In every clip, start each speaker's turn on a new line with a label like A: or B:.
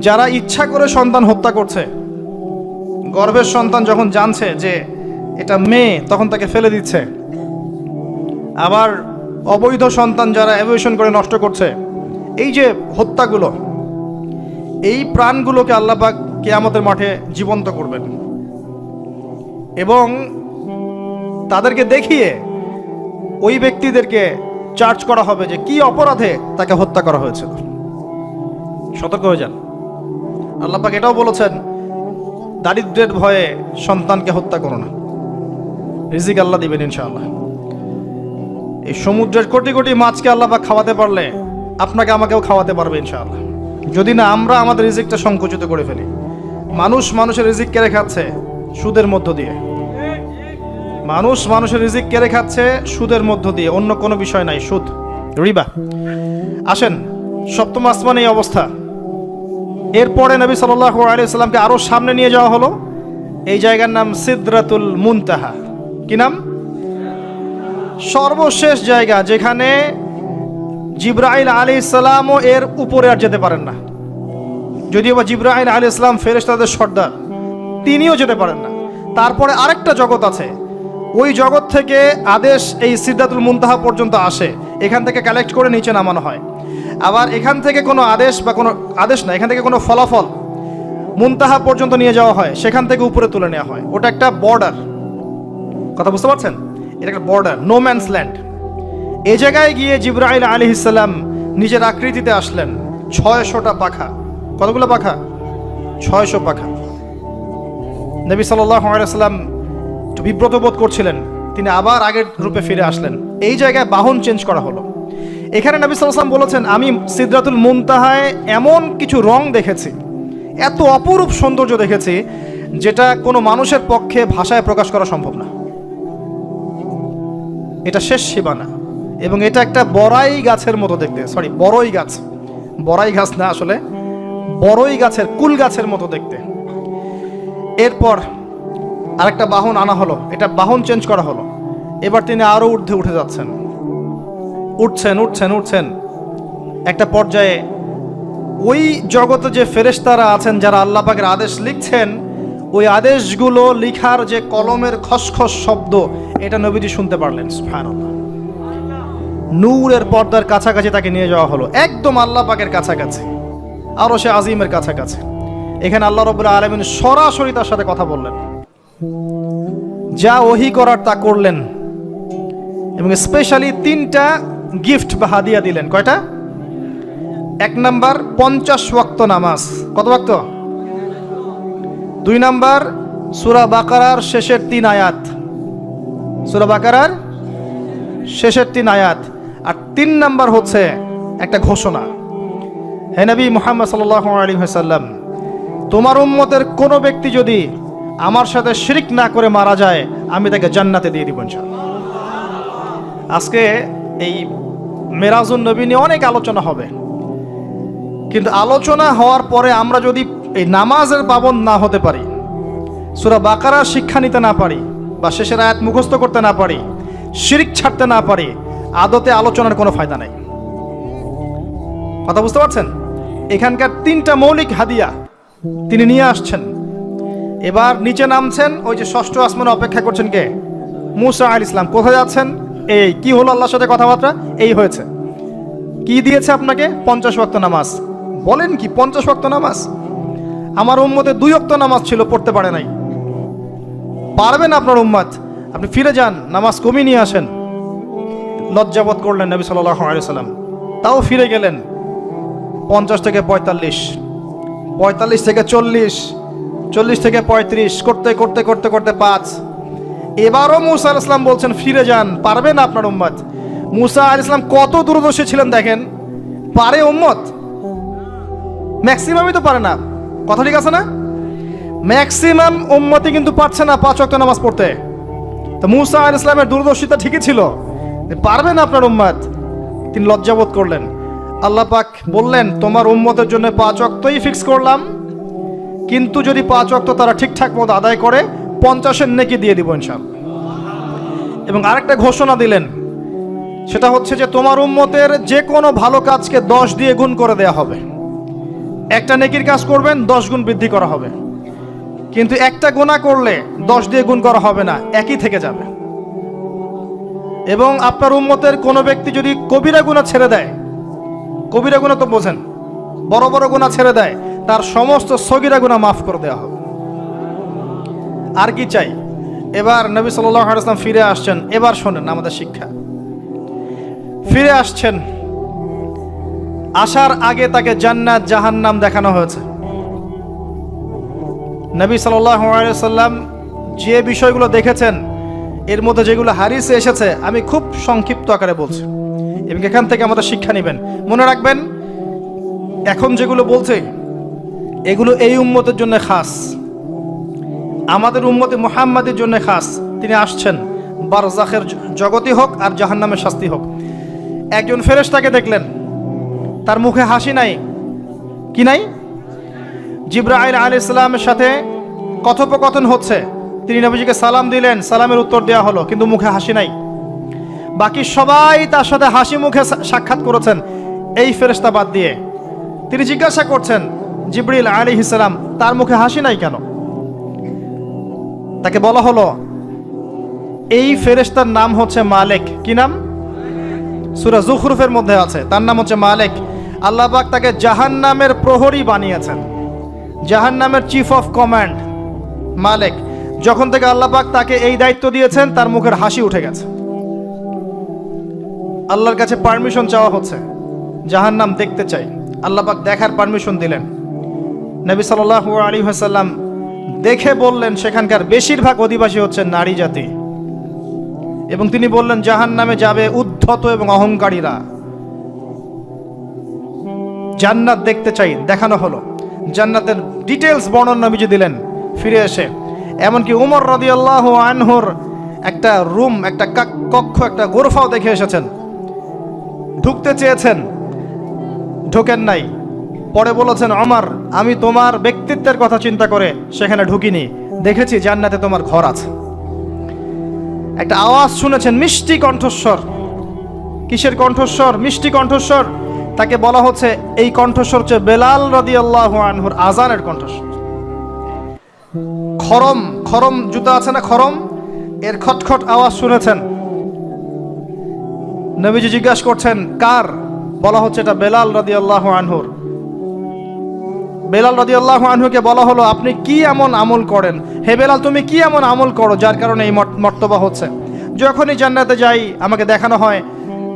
A: যারা ইচ্ছা করে সন্তান হত্যা করছে, গর্ভের সন্তান যখন জানছে যে এটা মেয়ে, তখন তাকে ফেলে দিচ্ছে। আবার অবৈধ সন্তান যারা অ্যাভিয়েশন করে নষ্ট করছে, এই যে হত্যাগুলো, এই প্রাণগুলোকে আল্লাপাক কেয়ামতের মাঠে জীবন্ত করবেন। এবং তাদেরকে দেখিয়ে ওই ব্যক্তিদেরকে চার্জ করা হবে যে কি অপরাধে তাকে হত্যা করা হয়েছিল। সতর্ক হয়ে যান। আল্লাপাক এটাও বলেছেন, দারিদ্রের ভয়ে সন্তানকে হত্যা করো না। রিজিক আল্লাহ দিবেন ইনশাআল্লাহ। এই সমুদ্রের কোটি কোটি মাছকে আল্লাপাক খাওয়াতে পারলে আপনাকে আমাকেও খাওয়াতে পারবে ইনশাআল্লাহ। যদি না, আমরা আমাদের রিজিকটা সংকুচিত করে ফেলি। মানুষ মানুষের রিজিক কেড়ে খাচ্ছে সুদের মধ্য দিয়ে। মানুষ মানুষের রিজিক কেড়ে খাচ্ছে সুদের মধ্য দিয়ে, অন্য কোনো বিষয় নাই, সুদ, রিবা। আসেন, সপ্তম আসমান এই অবস্থা। এরপরে নবী সাল্লাহ আলিয়াল্লামকে আরও সামনে নিয়ে যাওয়া হলো। এই জায়গার নাম সিদ্রাতুল মুনতাহা। কি নাম? সর্বশেষ জায়গা যেখানে জিব্রাইল আলী ইসলামও এর উপরে আর যেতে পারেন না। যদিও বা জিব্রাইল আলী ইসলাম ফেরেশতাদের সর্দার, তিনিও যেতে পারেন না। তারপরে আরেকটা জগৎ আছে। ওই জগৎ থেকে আদেশ এই সিদ্ধাতুল মুনতাহা পর্যন্ত আসে। এখান থেকে কালেক্ট করে নিচে নামানো হয়। আবার এখান থেকে কোনো আদেশ বা কোনো আদেশ না, এখান থেকে কোনো ফলাফল মুনতাহা পর্যন্ত নিয়ে যাওয়া হয়, সেখান থেকে উপরে তুলে নেওয়া হয়। ওটা একটা বর্ডার কথা বুঝতে পারছেন? এটা একটা বর্ডার নো ম্যানস ল্যান্ড এ জায়গায় গিয়ে জিব্রাইল আলী ইসাল্লাম নিজের আকৃতিতে আসলেন, ছয়শোটা পাখা। কতগুলো পাখা? ছয়শো পাখা। নবী সাল্লাম একটু বিব্রত বোধ করছিলেন, তিনি আবার আগের রূপে ফিরে আসলেন। এই জায়গায় বাহন চেঞ্জ করা হলো। এখানে নবী সাল্লাম বলেছেন, আমি সিদ্রাতুল মুনতাহায় এমন কিছু রং দেখেছি, এত অপরূপ সৌন্দর্য দেখেছি, যেটা কোনো মানুষের পক্ষে ভাষায় প্রকাশ করা সম্ভব না। এটা শেষ সীমানা এবং এটা একটা বড়াই গাছের মতো দেখতে সরি বড়ই গাছ। বড়াই গাছ না আসলে, বড়ই গাছের, কুল গাছের মতো দেখতে। এরপর আরেকটা বাহন আনা হলো, এটা বাহন চেঞ্জ করা হলো। এবার তিনি আরও ঊর্ধ্বে উঠে যাচ্ছেন। উঠছেন উঠছেন উঠছেন। একটা পর্যায়ে, ওই জগতে যে ফেরেশতারা আছেন, যারা আল্লাহ পাকের আদেশ লিখছেন, ওই আদেশগুলো লিখার যে কলমের খসখস শব্দ, এটা নবীজি শুনতে পারলেন নূরের পর্দার কাছাকাছি তাকে নিয়ে যাওয়া হলো, একদম আল্লাহ পাকের কাছাকাছি আরও সে আজিমের কাছাকাছি। এখানে আল্লাহ রবুল্লাহ আলমিন সরাসরি তার সাথে কথা বললেন। যা ওহি করার তা করলেন। এবং স্পেশালি তিনটা গিফট বা হাদিয়া দিলেন। কয়টা? এক নাম্বার, পঞ্চাশ ওয়াক্ত নামাজ। কত ওয়াক্ত? দুই নাম্বার, সুরা বাকারার শেষের তিন আয়াত। সুরা বাকারার শেষের তিন আয়াত। আর তিন নাম্বার হচ্ছে একটা ঘোষণা। হে নবী মোহাম্মদ সাল্লাহ আলী সাল্লাম তোমার উম্মতের কোনো ব্যক্তি যদি আমার সাথে শিরিক না করে মারা যায়, আমি তাকে জান্নাতে দিয়ে দিব আজকে এই মেরাজুন নবী নিয়ে অনেক আলোচনা হবে। কিন্তু আলোচনা হওয়ার পরে আমরা যদি এই নামাজের পাবন না হতে পারি, সুরা বাকারা শিক্ষা নিতে না পারি বা শেষের আয়াত মুখস্থ করতে না পারি, শিরিক ছাড়তে না পারি, আদতে আলোচনার কোনো ফায়দা নাই। কথা বুঝতে পারছেন? এখানকার তিনটা মৌলিক হাদিয়া তিনি নিয়ে আসছেন। এবার নিচে নামছেন ওই যে ষষ্ঠ আসমানে অপেক্ষা করছেন কে? মুসা আল ইসলাম কোথায় যাচ্ছেন? এই, কি হলো আল্লাহর সাথে কথাবার্তা? এই হয়েছে। কি দিয়েছে আপনাকে? পঞ্চাশ ওয়াক্ত নামাজ। বলেন কি, পঞ্চাশ ওয়াক্ত নামাজ? আমার উম্মতে দুই অক্ত নামাজ ছিল, পড়তে পারে নাই। পারবেন আপনার উম্মাদ আপনি ফিরে যান, নামাজ কমিয়ে নিয়ে আসেন। লজ্জাবোধ করলেন নবী সাল্লাম তাও ফিরে গেলেন। পঞ্চাশ থেকে পঁয়তাল্লিশ। পঁয়তাল্লিশ থেকে চল্লিশ। চল্লিশ থেকে পঁয়ত্রিশ। করতে করতে করতে করতে পাঁচ। এবারও মুসা আল ইসলাম বলছেন, ফিরে যান, পারবেন আপনার উম্মত। মুসা আল ইসলাম কত দূরদর্শী ছিলেন দেখেন? পারে উম্মত? ম্যাক্সিমামই তো পারে না। কথা ঠিক আছে না? ম্যাক্সিমাম উম্মতি কিন্তু পারছে না পাঁচ অক্ট নামাজ পড়তে। তো মুসা আল ইসলামের দূরদর্শিতা ঠিকই ছিল। পারবেন আপনার উম্মাদ তিনি লজ্জাবোধ করলেন। আল্লাহ পাক বললেন, তোমার উম্মতের জন্য পাঁচ অক্তই ফিক্স করলাম। কিন্তু যদি পাঁচ অক্ত তারা ঠিকঠাক মতো আদায় করে পঞ্চাশের নেকি দিয়ে দিব ইনশাল এবং আরেকটা ঘোষণা দিলেন, সেটা হচ্ছে যে তোমার উম্মতের যে কোনো ভালো কাজকে দশ দিয়ে গুণ করে দেয়া হবে। একটা নেকির কাজ করবেন, দশ গুণ বৃদ্ধি করা হবে। কিন্তু একটা গুণা করলে দশ দিয়ে গুণ করা হবে না, একই থেকে যাবে। এবং আপনার উম্মতের কোনো ব্যক্তি যদি কবিরা গুণা ছেড়ে দেয়, কবিরা গুণা তো বোঝেন, বড় বড় গুণা ছেড়ে দেয়, তার সমস্ত সগিরা গুণা মাফ করে দেওয়া হবে। আর কি চাই? এবার নবী সাল্লাম ফিরে আসছেন। এবার শোনেন আমাদের শিক্ষা। ফিরে আসছেন। আসার আগে তাকে জান্নাত, জাহান্নাম দেখানো হয়েছে। নবী সাল্লাম যে বিষয়গুলো দেখেছেন, এর মধ্যে যেগুলো হারিসে এসেছে, আমি খুব সংক্ষিপ্ত আকারে বলছি। এবং এখান থেকে আমাদের শিক্ষা নেবেন। মনে রাখবেন, এখন যেগুলো বলছে, এগুলো এই উম্মতের জন্য খাস। আমাদের উম্মতে মোহাম্মদের জন্য খাস। তিনি আসছেন। বারজাখের জগতি হোক আর জাহান্নামের শাস্তি হোক। একজন ফেরেশতাকে দেখলেন। তার মুখে হাসি নাই। কি নাই? জিব্রাইল আলী ইসলামের সাথে কথোপকথন হচ্ছে। তিনি নবীজিকে সালাম দিলেন। সালামের উত্তর দেওয়া হলো, কিন্তু মুখে হাসি নাই। বাকি সবাই তার সাথে হাসি মুখে সাক্ষাৎ করেছেন। এই ফেরেশতা বাদ দিয়ে। তিনি জিজ্ঞাসা করছেন জিব্রিল আলী ইসলাম তার মুখে হাসি নাই কেন? তাকে বলা হলো, এই ফেরেস্তার নাম হচ্ছে মালেক। কি নাম? সুরা জুখরুফের মধ্যে আছে। তার নাম হচ্ছে মালেক। আল্লাহ পাক তাকে জাহান্নামের প্রহরী বানিয়েছেন। জাহান্নামের চিফ অফ কমান্ড মালেক। যখন থেকে আল্লাহ পাক তাকে এই দায়িত্ব দিয়েছেন, তার মুখের হাসি উঠে গেছে। আল্লাহর কাছে পারমিশন চাওয়া হচ্ছে, জাহান্নাম দেখতে চাই। আল্লাহ পাক দেখার পারমিশন দিলেন। নবী সাল্লাল্লাহু আলী হাসাল্লাম দেখে বললেন, সেখানকার বেশিরভাগ অধিবাসী হচ্ছে নারী জাতি। এবং তিনি বললেন, জাহান নামে যাবে উদ্ধত এবং অহংকারীরা। জান্নাত দেখতে চাই, দেখানো হলো। জান্নাতের ডিটেলস বর্ণনা নবীজি দিলেন, ফিরে এসে। এমনকি উমর রাদিয়াল্লাহ আনহুর একটা রুম, একটা কাক- কক্ষ, একটা গোরফাও দেখে এসেছেন। ঢুকতে চেয়েছেন, ঢোকেন নাই। পরে বলেছেন, অমর, আমি তোমার ব্যক্তিত্বের কথা চিন্তা করে সেখানে ঢুকিনি। দেখেছি জান্নাতে তোমার ঘর আছে। একটা আওয়াজ শুনেছেন, মিষ্টি কণ্ঠস্বর। কিসের কণ্ঠস্বর? মিষ্টি কণ্ঠস্বর। তাকে বলা হচ্ছে এই কণ্ঠস্বর হচ্ছে বেলাল রদি আল্লাহ আনহুর আজানের কণ্ঠস্বর। খরম খরম জুতা আছে না খরম? এর খটখট আওয়াজ শুনেছেন। নবীজি জিজ্ঞাসা করছেন, কার? বলা হচ্ছে এটা বেলাল রদি আল্লাহ আনহুর। বেলাল রদিয়াল্লাহ আনহুকে বলা হলো, আপনি কি এমন আমল করেন? হে বেলাল, তুমি কি এমন আমল করো যার কারণে এই মর্ত- মর্তবা হচ্ছে? যখনই জান্নাতে যাই, আমাকে দেখানো হয়,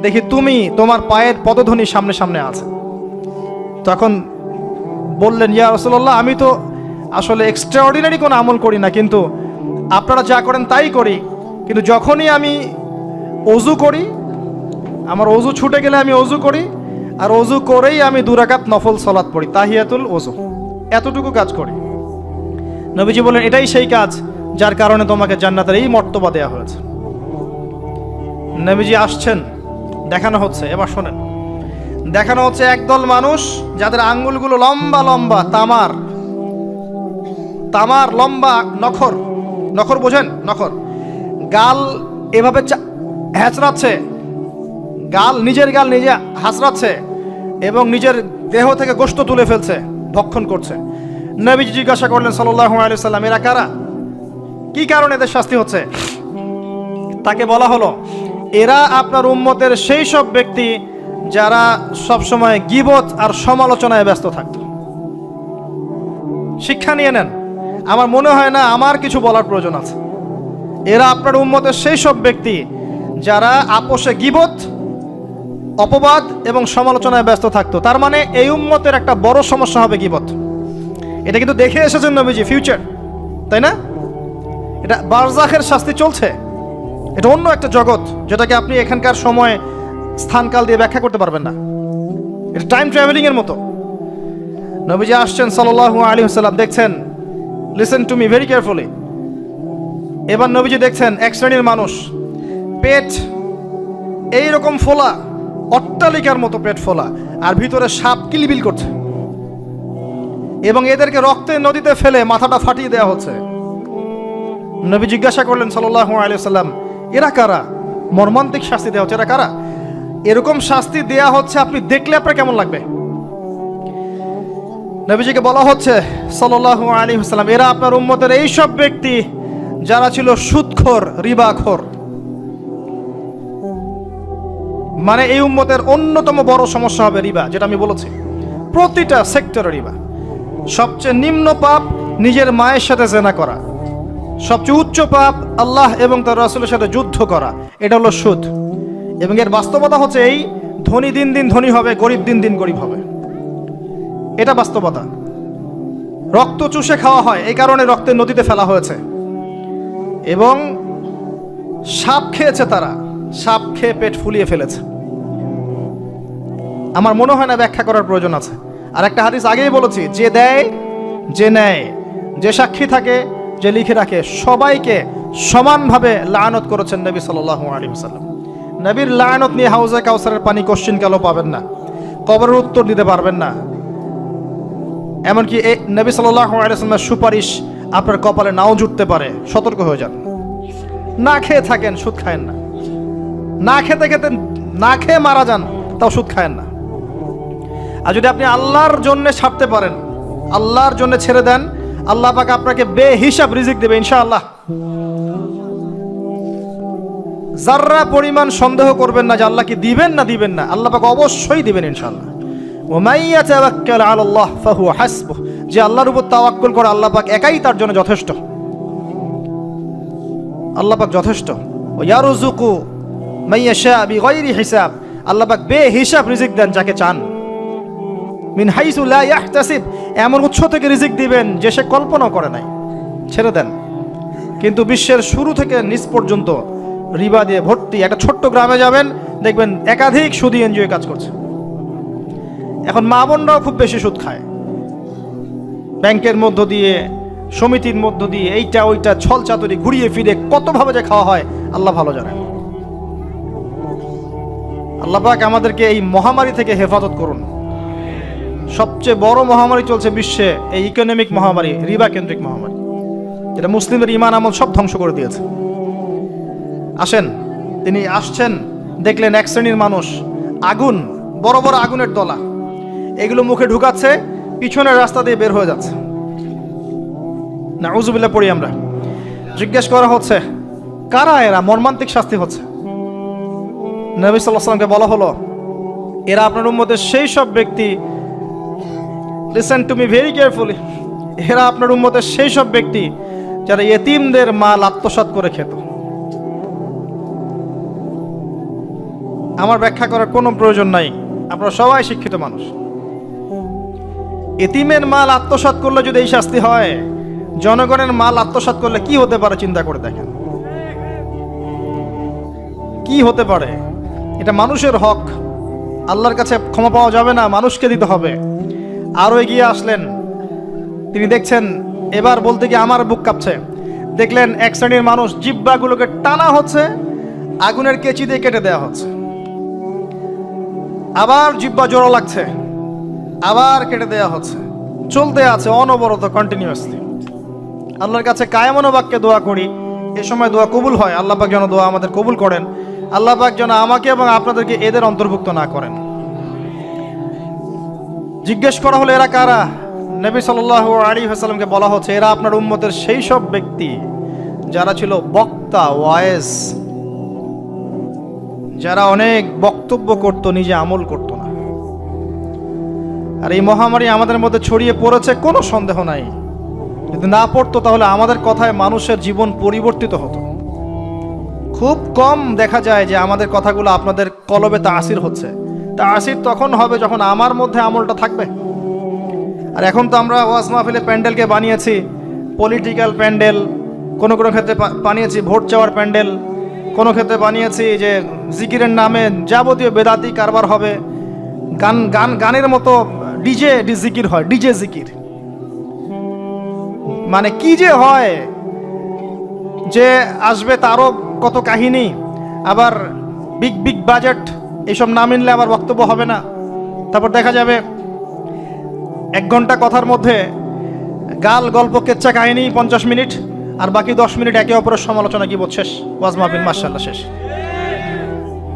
A: দেখি তুমি তোমার পায়ের পদধ্বনি সামনে সামনে আছে। তখন বললেন, ইয়া রসল্লাহ আমি তো আসলে এক্সট্রাঅর্ডিনারি কোনো আমল করি না, কিন্তু আপনারা যা করেন তাই করি। কিন্তু যখনই আমি অজু করি, আমার অজু ছুটে গেলে আমি অজু করি আর অজু করেই আমি দুরাকাত নফল সলাৎ পড়ি, তাহিয়াতুল অজু। এতটুকু কাজ করি। নবীজি বলেন, এটাই সেই কাজ যার কারণে তোমাকে জান্নাতের এই মর্তবা দেওয়া হয়েছে। নবীজি আসছেন, দেখানো হচ্ছে, এবার শোনেন। দেখানো হচ্ছে একদল মানুষ যাদের আঙ্গুলগুলো লম্বা লম্বা, তামার। তামার লম্বা নখর। নখর বোঝেন? নখর। গাল এভাবে হ্যাচড়াচ্ছে গাল নিজের গাল নিজে হাসরাচ্ছে এবং নিজের দেহ থেকে গোস্ত তুলে ফেলছে, ভক্ষণ করছে। নবীজি জিজ্ঞাসা করলেন, সাল্লাল্লাহু আলাইহি সাল্লাম এরা কারা? কি কারণে এদের শাস্তি হচ্ছে? তাকে বলা হলো, এরা আপনার উম্মতের সেই সব ব্যক্তি যারা সবসময় গিবত আর সমালোচনায় ব্যস্ত থাকত। শিক্ষা নিয়ে নেন। আমার মনে হয় না, আমার কিছু বলার প্রয়োজন আছে। এরা আপনার উম্মতের সেই সব ব্যক্তি যারা আপোষে গিবত অপবাদ এবং সমালোচনায় ব্যস্ত থাকতো। তার মানে এই উম্মতের একটা বড় সমস্যা হবে গিবত। এটা কিন্তু দেখে এসেছেন নবীজি ফিউচার তাই না? এটা বারজাখের শাস্তি চলছে। এটা অন্য একটা জগৎ, যেটাকে আপনি এখানকার সময় স্থানকাল দিয়ে ব্যাখ্যা করতে পারবেন না। এটা টাইম ট্রাভেলিং এর মতো। নবীজি আসছেন সাল্লাল্লাহু আলী ওয়াসাল্লাম, দেখছেন listen to me very carefully এবার নবীজি দেখছেন, এক শ্রেণির মানুষ, পেট এই রকম ফোলা অট্টালিকার মতো পেট ফোলা, আর ভিতরে সাপ কিলিবিল করছে। এবং এদেরকে রক্তের নদীতে ফেলে মাথাটা ফাটিয়ে দেওয়া হচ্ছে। নবী জিজ্ঞাসা করলেন সাল্লাহ আলিয়াল্লাম এরা কারা? মর্মান্তিক শাস্তি দেওয়া হচ্ছে, এরা কারা? এরকম শাস্তি দেয়া হচ্ছে, আপনি দেখলে আপনার কেমন লাগবে? নবীজিকে বলা হচ্ছে, সাল্লাল্লাহু আলাইহি ওয়াসাল্লাম, এরা আপনার উম্মতের এইসব ব্যক্তি যারা ছিল সুদখোর, রিবাখোর। মানে এই উম্মতের অন্যতম বড় সমস্যা হবে রিবা, যেটা আমি বলেছি। প্রতিটা সেক্টরে রিবা। সবচেয়ে নিম্ন পাপ নিজের মায়ের সাথে জেনা করা। সবচেয়ে উচ্চ পাপ আল্লাহ এবং তার রাসূলের সাথে যুদ্ধ করা। এটা হলো সুদ। এবং এর বাস্তবতা হচ্ছে এই, ধনী দিন দিন ধনী হবে, গরিব দিন দিন গরিব হবে। এটা বাস্তবতা। রক্ত চুষে খাওয়া হয়, এই কারণে রক্তের নদীতে ফেলা হয়েছে। এবং সাপ খেয়েছে তারা। সাপ খেয়ে পেট ফুলিয়ে ফেলেছে। আমার মনে হয় না ব্যাখ্যা করার প্রয়োজন আছে। আর একটা হাদিস আগেই বলেছি, যে দেয়, যে নেয়, যে সাক্ষী থাকে, যে লিখে রাখে, সবাইকে সমানভাবে লায়নত করেছেন নবী সাল্লাল্লাহু আলাইহি ওয়াসাল্লাম। নবীর লায়নত নিয়ে হাউজে কাউসারের পানি কোশ্চিন কালো পাবেন না, কবরের উত্তর দিতে পারবেন না। এমনকি এই নবী সাল্লাল্লাহু আলাইহি ওয়াসাল্লামের সুপারিশ আপনার কপালে নাও জুটতে পারে, সতর্ক হয়ে যান। না খেয়ে থাকেন, সুদ খায়েন না। না খেতে খেতে না খেয়ে মারা যান, তাও সুদ খায়েন না। আর যদি আপনি আল্লাহর জন্য ছাড়তে পারেন, আল্লাহর জন্য ছেড়ে দেন, আল্লাহ পাক আপনাকে বে হিসাব রিজিক দেবে, ইনশাআল্লাহ। যার্রা পরিমাণ সন্দেহ করবেন না যে আল্লাহ কি দিবেন না দিবেন না, আল্লাহ পাক অবশ্যই দিবেন, ইনশাআল্লাহ। যে আল্লাহর উপর তাওয়াক্কুল করে আল্লাহ পাক একাই তার জন্য যথেষ্ট। আল্লাহ পাক যথেষ্ট। ও ইয়ারুজুকু মাইয়াশা বিগাইরি হিসাব। আল্লাহ বে হিসাব রিজিক দেন যাকে চান। মিন হাইসু লা ইয়াহতাসিব। এমন উৎস থেকে রিজিক দিবেন যে সে কল্পনাও করে নাই। ছেড়ে দেন। কিন্তু বিশ্বের শুরু থেকে নিচ পর্যন্ত রিবা দিয়ে ভর্তি একটা ছোট্ট গ্রামে যাবেন, দেখবেন একাধিক সুদী এনজিও কাজ করছে। এখন মা বোনরাও খুব বেশি সুদ খায়। ব্যাংকের মধ্য দিয়ে, সমিতির মধ্য দিয়ে, এইটা ওইটা ছল চাতুরি ঘুরিয়ে ফিরে কতভাবে যে খাওয়া হয়, আল্লাহ ভালো জানেন। আল্লাহ পাক আমাদেরকে এই মহামারী থেকে হেফাজত করুন। সবচেয়ে বড় মহামারী চলছে বিশ্বে এই ইকোনমিক মহামারী রিবা কেন্দ্রিক মহামারী। যেটা মুসলিমের ইমান আমল সব ধ্বংস করে দিয়েছে। আসেন, তিনি আসছেন, দেখলেন এক শ্রেণির মানুষ, আগুন, বড় বড় আগুনের দলা। এগুলো মুখে ঢুকাচ্ছে, পিছনের রাস্তা দিয়ে বের হয়ে যাচ্ছে। না উজুবিল্লা পড়ি আমরা। জিজ্ঞেস করা হচ্ছে, কারা এরা? মর্মান্তিক শাস্তি হচ্ছে। নবী সাল্লাহ সাল্লামকে বলা হলো, এরা আপনার উম্মতের সেই সব ব্যক্তি। Listen to me very carefully এরা আপনার উম্মতের সেই সব ব্যক্তি যারা এতিমদের মাল আত্মসাৎ করে খেত। আমার ব্যাখ্যা করার কোনো প্রয়োজন নাই। আপনারা সবাই শিক্ষিত মানুষ। এতিমের মাল আত্মসাৎ করলে যদি এই শাস্তি হয়, জনগণের মাল আত্মসাৎ করলে কি হতে পারে চিন্তা করে দেখেন। কি হতে পারে? এটা মানুষের হক। আল্লাহর কাছে ক্ষমা পাওয়া যাবে না, মানুষকে দিতে হবে। আরও এগিয়ে আসলেন। তিনি দেখছেন, এবার বলতে গিয়ে আমার বুক কাঁপছে। দেখলেন এক শ্রেণির মানুষ জিব্বাগুলোকে টানা হচ্ছে, আগুনের কেচি দিয়ে কেটে দেওয়া হচ্ছে। আবার জিব্বা জোড়া লাগছে, আবার কেটে দেওয়া হচ্ছে। চলতে আছে অনবরত কন্টিনিউয়াসলি আল্লাহর কাছে কায়মনো বাক্যে দোয়া করি। এ সময় দোয়া কবুল হয়। আল্লাহ পাক যেন দোয়া আমাদের কবুল করেন। আল্লাহ পাক যেন আমাকে এবং আপনাদেরকে এদের অন্তর্ভুক্ত না করেন। জিজ্ঞেস করা হলো, এরা কারা? নবী সাল্লাল্লাহু আলাইহি ওয়াসাল্লামকে বলা হচ্ছে, এরা আপনার উম্মতের সেই সব ব্যক্তি যারা ছিল বক্তা ওয়ায়েস যারা অনেক বক্তব্য করত, নিজে আমল করত না। আর এই মহামারী আমাদের মধ্যে ছড়িয়ে পড়েছে, কোনো সন্দেহ নাই। যদি না পড়তো, তাহলে আমাদের কথায় মানুষের জীবন পরিবর্তিত হতো। খুব কম দেখা যায় যে আমাদের কথাগুলো আপনাদের কলবে তা আসির হচ্ছে। তা আসির তখন হবে যখন আমার মধ্যে আমলটা থাকবে। আর এখন তো আমরা ওয়াজ মাহফিলে প্যান্ডেলকে বানিয়েছি পলিটিক্যাল প্যান্ডেল, কোনো কোনো ক্ষেত্রে বানিয়েছি, ভোট চাওয়ার প্যান্ডেল, কোনো ক্ষেত্রে বানিয়েছি যে জিকিরের নামে যাবতীয় বেদাতি কারবার হবে। গান গান, গানের মতো ডিজে জিকির হয়, ডিজে জিকির। মানে কি যে হয় যে আসবে তারও কত কাহিনী, আবার বিগ বিগ বাজেট এইসব না মিললে আবার বক্তব্য হবে না। তারপর দেখা যাবে, এক ঘণ্টা কথার মধ্যে গাল গল্প কেচ্চা কাহিনী পঞ্চাশ মিনিট, আর বাকি দশ মিনিট একে অপরের সমালোচনা কি শেষ, ওয়াজ মাহফিল মার্শাল্লাহ শেষ।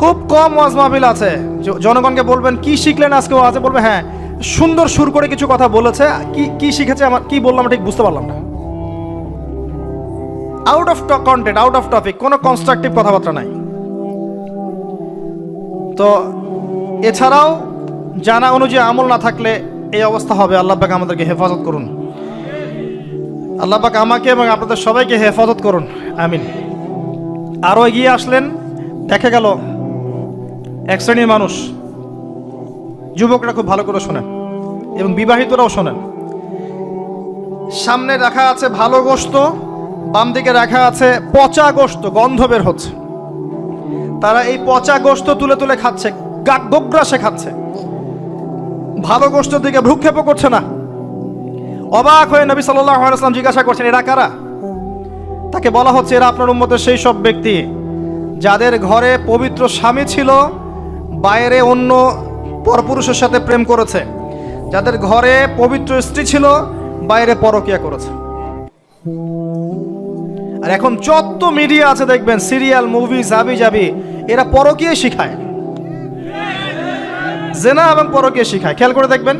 A: খুব কম ওয়াজ মাহফিল আছে জনগণকে বলবেন, কি শিখলেন আজকে ওয়াজে? বলবে হ্যাঁ সুন্দর সুর করে কিছু কথা বলেছে, কি কি শিখেছে আমার, কি বললাম ঠিক বুঝতে পারলাম না। Out of content out of topic কোনো কনস্ট্রাকটিভ কথাবার্তা নাই। তো এছাড়াও জানা অনুযায়ী আমল না থাকলে এই অবস্থা হবে। আল্লাহ পাক আমাদেরকে হেফাজত করুন। আল্লাহ পাক আমাকে এবং আপনাদের সবাইকে হেফাজত করুন। আমিন। আরও এগিয়ে আসলেন, দেখা গেল এক শ্রেণির মানুষ। যুবকরা খুব ভালো করে শোনেন এবং বিবাহিতরাও শোনেন। সামনে রাখা আছে ভালো গোস্ত। বাম দিকে রাখা আছে পচা গোস্ত গন্ধ বের হচ্ছে। তারা এই পচা গোস্ত তুলে তুলে খাচ্ছে গোগ্রাসে খাচ্ছে। ভালো গোস্তের দিকে ভ্রুক্ষেপও করছে না। অবাক হয়ে নবী সাল্লাহ জিজ্ঞাসা করছেন, এরা কারা? তাকে বলা হচ্ছে, এরা আপনার উম্মতের সেই সব ব্যক্তি যাদের ঘরে পবিত্র স্বামী ছিল, বাইরে অন্য পরপুরুষের সাথে প্রেম করেছে। যাদের ঘরে পবিত্র স্ত্রী ছিল, বাইরে পরকিয়া করেছে। আর এখন যত মিডিয়া আছে দেখবেন সিরিয়াল মুভি জাবি জাবি এরা পরকীয় শিখায়। জেনা এবং পরকীয় শিখায়। খেয়াল করে দেখবেন,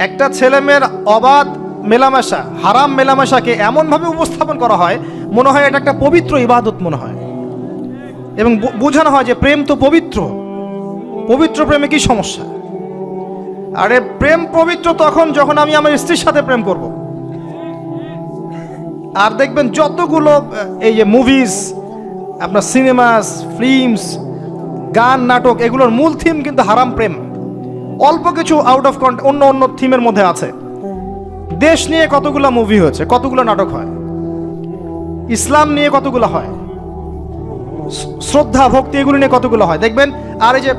A: একটা ছেলে মেয়ের অবাধ মেলামেশা, হারাম মেলামেশাকে এমনভাবে উপস্থাপন করা হয়, মনে হয় এটা একটা পবিত্র ইবাদত মনে হয়। এবং বোঝানো হয় যে প্রেম তো পবিত্র। পবিত্র প্রেমে কি সমস্যা? আরে প্রেম পবিত্র তখন যখন আমি আমার স্ত্রীর সাথে প্রেম করব। আর দেখবেন যতগুলো এই যে মুভিজ আপনার সিনেমাস ফিল্মস গান, নাটক, এগুলোর মূল থিম কিন্তু হারাম প্রেম। অল্প কিছু আউট অফ কন্ট অন্য অন্য থিমের মধ্যে আছে। দেশ নিয়ে কতগুলো মুভি হয়েছে, কতগুলো নাটক হয়? ইসলাম নিয়ে কতগুলো হয়? শ্রদ্ধা, ভক্তি, এগুলো নিয়ে কতগুলো হয়? দেখবেন, আর এই যে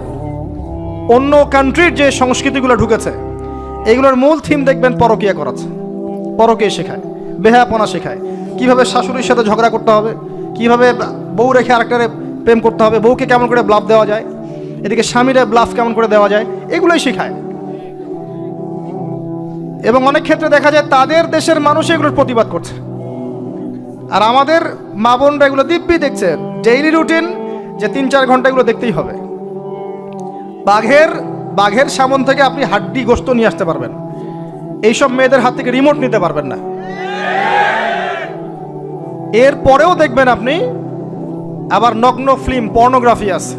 A: অন্য কান্ট্রির যে সংস্কৃতিগুলো ঢুকেছে, এগুলোর মূল থিম দেখবেন পরকিয়া করাচ্ছে, পরকিয়া শেখায়। বেহাপনা শেখায়। কীভাবে শাশুড়ির সাথে ঝগড়া করতে হবে? কীভাবে বউ রেখে আরেকটারে প্রেম করতে হবে? বউকে কেমন করে ব্লাফ দেওয়া যায়? এদিকে স্বামীরে ব্লাফ কেমন করে দেওয়া যায়? এগুলোই শেখায়। এবং অনেক ক্ষেত্রে দেখা যায় তাদের দেশের মানুষ এগুলোর প্রতিবাদ করছে। আর আমাদের মা বোনরা এগুলো দিব্যি দেখছে। ডেইলি রুটিন যে তিন চার ঘণ্টা এগুলো দেখতেই হবে। বাঘের বাঘের সামন থেকে আপনি হাড্ডি গোস্ত নিয়ে আসতে পারবেন। এইসব মেয়েদের হাত থেকে রিমোট নিতে পারবেন না। এর পরেও দেখবেন আপনি আবার নগ্ন ফিল্ম, পর্নোগ্রাফি আছে।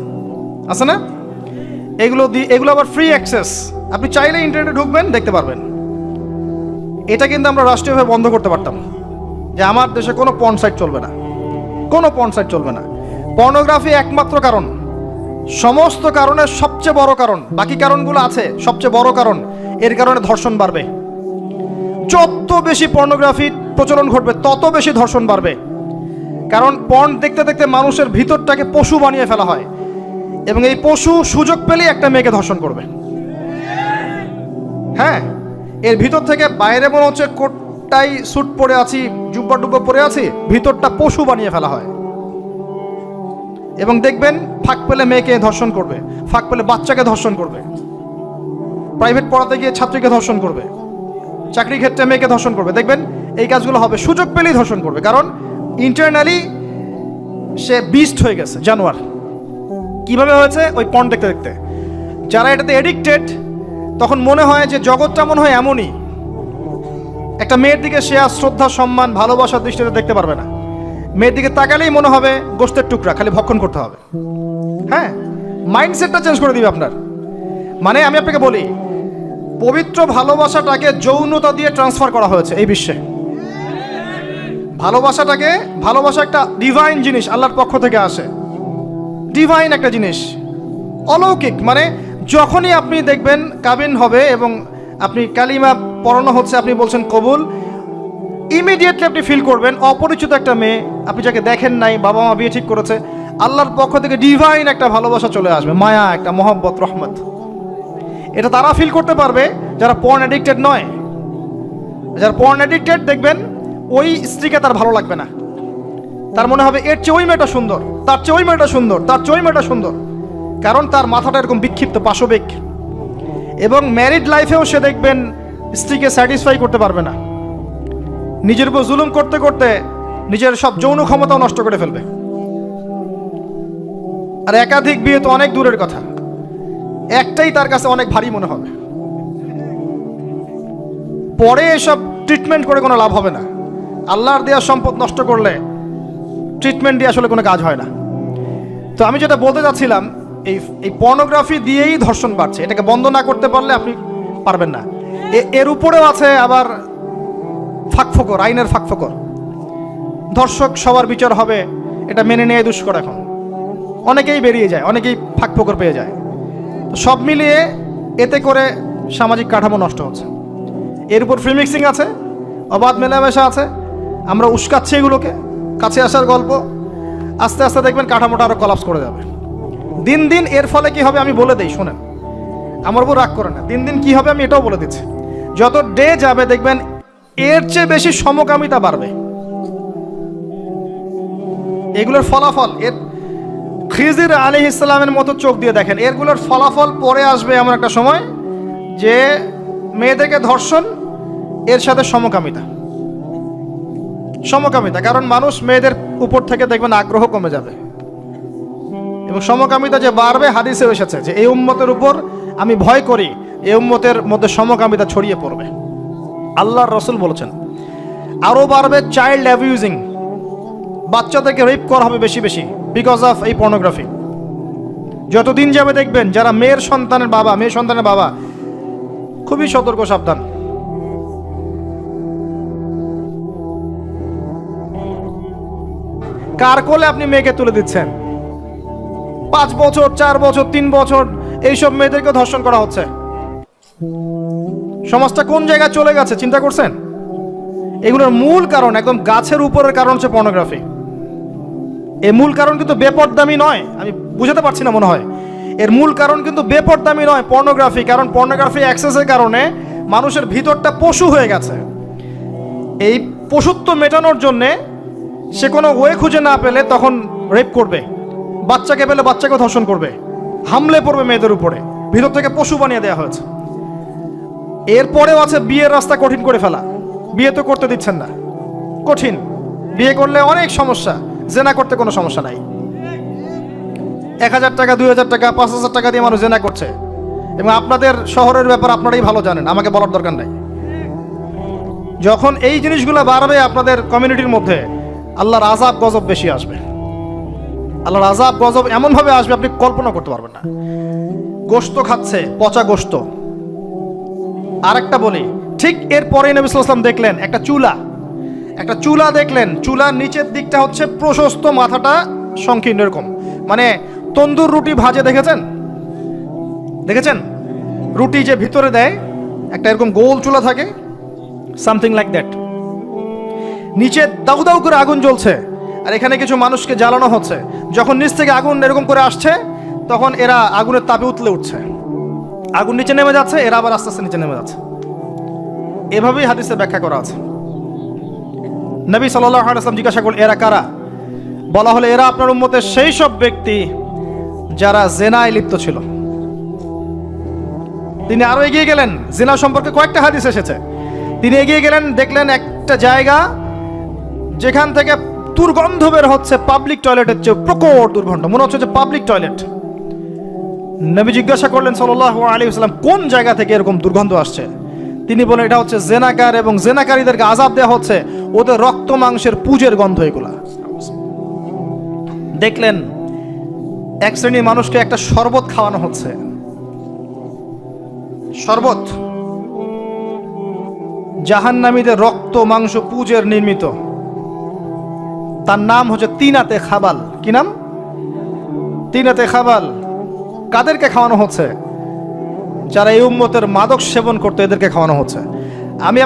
A: আছে না? এগুলো দি এগুলো আবার ফ্রি অ্যাক্সেস আপনি চাইলে ইন্টারনেটে ঢুকবেন, দেখতে পারবেন। এটা কিন্তু আমরা রাষ্ট্রীয়ভাবে বন্ধ করতে পারতাম। যে আমার দেশে কোনো পর্ন সাইট চলবে না। কোনো পর্ন সাইট চলবে না। পর্নোগ্রাফি একমাত্র কারণ। সমস্ত কারণের সবচেয়ে বড় কারণ। বাকি কারণগুলো আছে, সবচেয়ে বড় কারণ। এর কারণে ধর্ষণ বাড়বে। যত বেশি পর্নোগ্রাফির প্রচলন ঘটবে, তত বেশি ধর্ষণ বাড়বে। কারণ পর্ন দেখতে দেখতে মানুষের ভিতরটাকে পশু বানিয়ে ফেলা হয়। এবং এই পশু সুযোগ পেলেই একটা মেয়েকে ধর্ষণ করবে। হ্যাঁ এর ভিতর থেকে বাইরে মনে হচ্ছে কোটটাই স্যুট পরে আছি, জুব্বা ডুব্বা পরে আছি, ভিতরটা পশু বানিয়ে ফেলা হয়। এবং দেখবেন, ফাঁক পেলে মেয়েকে ধর্ষণ করবে, ফাঁক পেলে বাচ্চাকে ধর্ষণ করবে। প্রাইভেট পড়াতে গিয়ে ছাত্রীকে ধর্ষণ করবে। চাকরি ক্ষেত্রে মেয়েকে ধর্ষণ করবে। দেখবেন এই কাজগুলো হবে। সুযোগ পেলেই ধর্ষণ করবে। কারণ ইন্টারনালি সে বিস্ট হয়ে গেছে, জানোয়ার। কীভাবে হয়েছে? ওই পণ দেখতে দেখতে। যারা এটাতে এডিক্টেড তখন মনে হয় যে জগৎটা মনে হয় এমনই। একটা মেয়ের দিকে সে আর শ্রদ্ধা, সম্মান ভালোবাসার দৃষ্টিতে দেখতে পারবে না। মেয়ের দিকে তাকালেই মনে হবে গোস্তের টুকরা, খালি ভক্ষণ করতে হবে। হ্যাঁ? মাইন্ডসেটটা চেঞ্জ করে দিবে আপনার। মানে আমি আপনাকে বলি পবিত্র ভালোবাসাটাকে যৌনতা দিয়ে ট্রান্সফার করা হয়েছে এই বিশ্বে। ভালোবাসাটাকে, ভালোবাসা একটা ডিভাইন জিনিস আল্লাহর পক্ষ থেকে আসে। ডিভাইন একটা জিনিস। অলৌকিক মানে যখনই আপনি দেখবেন কাবিন হবে এবং আপনি কালিমা পড়ানো হচ্ছে, আপনি বলছেন কবুল ইমিডিয়েটলি আপনি ফিল করবেন অপরিচিত একটা মেয়ে, আপনি যাকে দেখেন নাই, বাবা মা বিয়ে ঠিক করেছে, আল্লাহর পক্ষ থেকে ডিভাইন একটা ভালোবাসা চলে আসবে, মায়া, একটা মহব্বত, রহমত। এটা তারা ফিল করতে পারবে যারা পর্ন অ্যাডিক্টেড নয়। যারা পর্ন অ্যাডিক্টেড দেখবেন, ওই স্ত্রীকে তার ভালো লাগবে না। তার মনে হবে, এর চেয়ে ওই মেয়েটা সুন্দর, তার চেয়ে ওই মেয়েটা সুন্দর, তার চেয়ে ওই মেয়েটা সুন্দর। কারণ তার মাথাটা এরকম বিক্ষিপ্ত, পাশবিক। এবং ম্যারিড লাইফেও সে দেখবেন, স্ত্রীকে স্যাটিসফাই করতে পারবে না। নিজের উপর জুলুম করতে করতে নিজের সব যৌন ক্ষমতাও নষ্ট করে ফেলবে। আর একাধিক বিয়ে তো অনেক দূরের কথা। একটাই তার কাছে অনেক ভারী মনে হবে। পরে এসব ট্রিটমেন্ট করে কোনো লাভ হবে না। আল্লাহর দেওয়া সম্পদ নষ্ট করলে ট্রিটমেন্ট দিয়ে আসলে কোনো কাজ হয় না। তো আমি যেটা বলতে চাচ্ছিলাম এই এই পর্নোগ্রাফি দিয়েই ধর্ষণ বাড়ছে। এটাকে বন্ধ না করতে পারলে আপনি পারবেন না। এর উপরেও আছে আবার ফাঁকফোকর, আইনের ফাঁকফোকর। ধর্ষক সবার বিচার হবে, এটা মেনে নেওয়া দুষ্কর এখন। অনেকেই বেরিয়ে যায়, অনেকেই ফাঁকফোকর পেয়ে যায়। সব মিলিয়ে এতে করে সামাজিক কাঠামো নষ্ট হচ্ছে। এর উপর ফ্রি মিক্সিং আছে, অবাধ মেলামেশা আছে, আমরা উস্কাচ্ছি এগুলোকে, কাছে আসার গল্প, আস্তে আস্তে দেখবেন কাঠামোটা আরও কলাপস করে যাবে। দিন দিন এর ফলে কি হবে আমি বলে দিই, শোনেন, আমার উপর রাগ করে না। দিন দিন কি হবে আমি এটাও বলে দিচ্ছি। যত ডে যাবে দেখবেন এর চেয়ে বেশি সমকামিতা বাড়বে। এগুলোর ফলাফল, এর খিজির আলী ইসলামের মতো চোখ দিয়ে দেখেন। এরগুলোর ফলাফল পরে আসবে এমন একটা সময় যে মেয়েদেরকে ধর্ষণ, এর সাথে সমকামিতা। সমকামিতা, কারণ মানুষ মেয়েদের উপর থেকে দেখবেন আগ্রহ কমে যাবে। এবং সমকামিতা যে বাড়বে হাদিসে এসেছে যে এই উম্মতের উপর আমি ভয় করি, এই উম্মতের মধ্যে সমকামিতা ছড়িয়ে পড়বে। আল্লাহর রসুল বলেছেন আরও বাড়বে চাইল্ড অ্যাবিউজিং বাচ্চাদেরকে রেপ করা হবে বেশি বেশি। বিকজ অফ এই পর্নোগ্রাফি যতদিন যাবে দেখবেন যারা মেয়ের সন্তানের বাবা, মেয়ে সন্তানের বাবা, খুবই সতর্ক, সাবধান। কার কোলে আপনি মেয়েকে তুলে দিচ্ছেন? পাঁচ বছর, চার বছর, তিন বছর, এইসব মেয়েদেরকে ধর্ষণ করা হচ্ছে। সমাজটা কোন জায়গায় চলে গেছে, চিন্তা করছেন? এগুলোর মূল কারণ, একদম গাছের উপরের কারণ হচ্ছে পর্নোগ্রাফি এর মূল কারণ কিন্তু বেপরদামি নয়। আমি বুঝাতে পারছি না মনে হয়। এর মূল কারণ কিন্তু বেপরদামি নয় পর্নোগ্রাফি কারণ পর্নোগ্রাফি অ্যাক্সেসের কারণে মানুষের ভিতরটা পশু হয়ে গেছে। এই পশুত্ব মেটানোর জন্যে সে কোনো ওয়ে খুঁজে না পেলে তখন রেপ করবে, বাচ্চাকে পেলে বাচ্চাকে ধর্ষণ করবে, হামলে পড়বে মেয়েদের উপরে, ভিতর থেকে পশু বানিয়ে দেওয়া হয়েছে। এরপরেও আছে বিয়ের রাস্তা কঠিন করে ফেলা। বিয়ে তো করতে দিচ্ছেন না। কঠিন। বিয়ে করলে অনেক সমস্যা। জেনা করতে কোনো সমস্যা নাই। এক হাজার টাকা, দুই হাজার টাকা, পাঁচ হাজার টাকা দিয়ে মানুষ জেনা করছে। এবং আপনাদের শহরের ব্যাপার আপনারাই ভালো জানেন, আমাকে বলার দরকার নাই। যখন এই জিনিসগুলো বাড়বে আপনাদের কমিউনিটির মধ্যে, আল্লাহর আজাব গজব বেশি আসবে। আল্লাহর আজাব গজব এমনভাবে আসবে, আপনি কল্পনা করতে পারবেন না। গোস্ত খাচ্ছে, পচা গোস্ত আরেকটা বলি, ঠিক এরপরে নবী দেখলেন, একটা চুলা। একটা চুলা দেখলেন, চুলার নিচের দিকটা হচ্ছে প্রশস্ত, মাথাটা সংকীর্ণ এরকম। মানে তন্দুর রুটি ভাজে দেখেছেন? দেখেছেন? রুটি যে ভিতরে দেয়, একটা এরকম গোল চুলা থাকে, সামথিং লাইক দ্যাট। নিচে দাউ দাউ করে আগুন জ্বলছে, আর এখানে কিছু মানুষকে জ্বালানো হচ্ছে। যখন নিচ থেকে আগুন এরকম করে আসছে, তখন এরা আগুনের তাপে উতলে উঠছে। আগুন নিচে নেমে যাচ্ছে, এরা আবার আস্তে আস্তে নিচে নেমে যাচ্ছে। এভাবেই হাদিসে ব্যাখ্যা করা আছে। নবী সাল্লাম জিজ্ঞাসা করলেন, এরা কারা? বলা হলে, এরা আপনার উম্মতের সেই সব ব্যক্তি যারা জেনায় লিপ্ত ছিল। তিনি আরও এগিয়ে গেলেন। জেনা সম্পর্কে কয়েকটা হাদিস এসেছে। তিনি এগিয়ে গেলেন, দেখলেন একটা জায়গা যেখান থেকে দুর্গন্ধ বের হচ্ছে পাবলিক টয়লেটের চেয়ে প্রকট দুর্গন্ধ। মনে হচ্ছে যে পাবলিক টয়লেট নবী জিজ্ঞাসা করলেন সাল্লাহ আলী সাল্লাম কোন জায়গা থেকে এরকম দুর্গন্ধ আসছে? তিনি বলেন, এটা হচ্ছে জেনাকার এবং জেনাকারীদেরকে আজাব দেওয়া হচ্ছে। ওদের রক্ত মাংসের পুজের গন্ধ এগুলা। দেখলেন, এক শ্রেণির মানুষকে একটা শরবত খাওয়ানো হচ্ছে। শরবত। জাহান্নামীদের রক্ত, মাংস, পুজের নির্মিত। তার নাম হচ্ছে তিনাতে খাবাল। কি নাম? তিনাতে খাবাল। কাদেরকে খাওয়ানো হচ্ছে? যারা এই উম্মতের মাদক সেবন করতো এদেরকে খাওয়ানো হচ্ছে। আমি